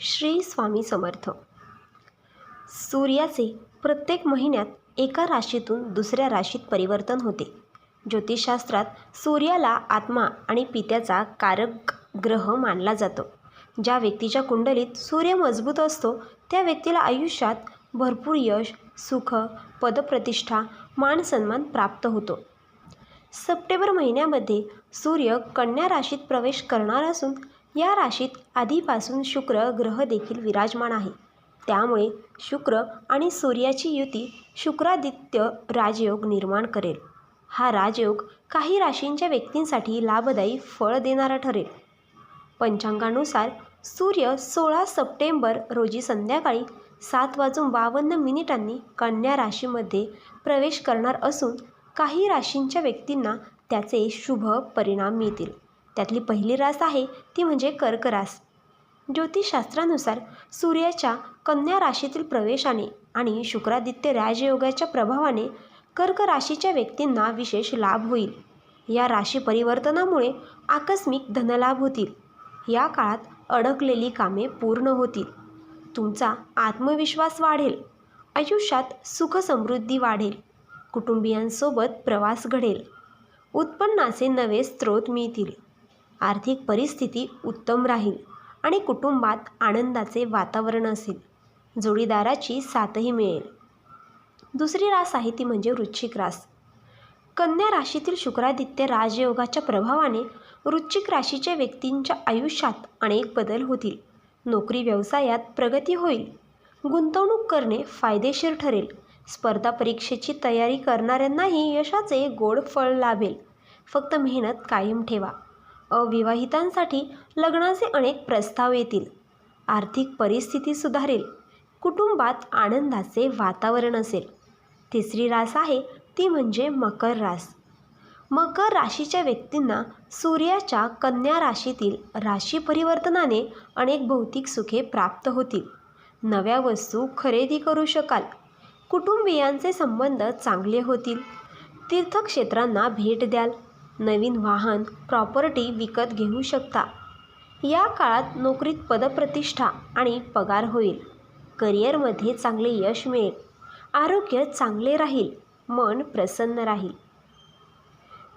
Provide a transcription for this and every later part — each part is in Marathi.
श्री स्वामी समर्थ. सूर्याचे प्रत्येक महिन्यात एका राशीतून दुसऱ्या राशीत परिवर्तन होते. ज्योतिषशास्त्रात सूर्याला आत्मा आणि पित्याचा कारक ग्रह मानला जातो. ज्या व्यक्तीच्या कुंडलीत सूर्य मजबूत असतो त्या व्यक्तीला आयुष्यात भरपूर यश सुख पदप्रतिष्ठा मानसन्मान प्राप्त होतो. सप्टेंबर महिन्यामध्ये सूर्य कन्या राशीत प्रवेश करणार असून या राशीत आधीपासून शुक्र ग्रह देखील विराजमान आहे. त्यामुळे शुक्र आणि सूर्याची युती शुक्रादित्य राजयोग निर्माण करेल. हा राजयोग काही राशींच्या व्यक्तींसाठी लाभदायी फळ देणारा ठरेल. पंचांगानुसार सूर्य सोळा सप्टेंबर रोजी संध्याकाळी सात वाजून बावन्न मिनिटांनी कन्या राशीमध्ये प्रवेश करणार असून काही राशींच्या व्यक्तींना त्याचे शुभ परिणाम मिळतील. त्यातली पहिली रास आहे ती म्हणजे कर्क रास. ज्योतिषशास्त्रानुसार सूर्याच्या कन्या राशीतील प्रवेशाने आणि शुक्रादित्य राजयोगाच्या प्रभावाने कर्क राशीच्या व्यक्तींना विशेष लाभ होईल. या राशी परिवर्तनामुळे आकस्मिक धनलाभ होतील. या काळात अडकलेली कामे पूर्ण होतील. तुमचा आत्मविश्वास वाढेल. आयुष्यात सुखसमृद्धी वाढेल. कुटुंबियांसोबत प्रवास घडेल. उत्पन्नाचे नवे स्रोत मिळतील. आर्थिक परिस्थिती उत्तम राहील आणि कुटुंबात आनंदाचे वातावरण असेल. जोडीदाराची साथही मिळेल. दुसरी रास आहे ती म्हणजे वृश्चिक रास. कन्या राशीतील शुक्रादित्य राजयोगाच्या प्रभावाने वृश्चिक राशीच्या व्यक्तींच्या आयुष्यात अनेक बदल होतील. नोकरी व्यवसायात प्रगती होईल. गुंतवणूक करणे फायदेशीर ठरेल. स्पर्धा परीक्षेची तयारी करणाऱ्यांनाही यशाचे गोड फळ लाभेल. फक्त मेहनत कायम ठेवा. अविवाहितांसाठी लग्नाचे अनेक प्रस्ताव येतील. आर्थिक परिस्थिती सुधारेल. कुटुंबात आनंदाचे वातावरण असेल. तिसरी रास आहे ती म्हणजे मकर रास. मकर राशीच्या व्यक्तींना सूर्याच्या कन्या राशीतील राशी परिवर्तनाने अनेक भौतिक सुखे प्राप्त होतील. नव्या वस्तू खरेदी करू शकाल. कुटुंबियांचे संबंध चांगले होतील. तीर्थक्षेत्रांना भेट द्याल. नवीन वाहन प्रॉपर्टी विकत घेऊ शकता. या काळात नोकरीत पदप्रतिष्ठा आणि पगार होईल. करिअरमध्ये चांगले यश मिळेल. आरोग्य चांगले राहील. मन प्रसन्न राहील.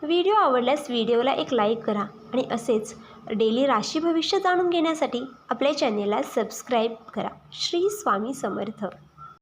व्हिडिओ आवडल्यास व्हिडिओला एक लाईक करा आणि असेच डेली राशी भविष्य जाणून घेण्यासाठी आपल्या चॅनेलला सबस्क्राईब करा. श्री स्वामी समर्थ.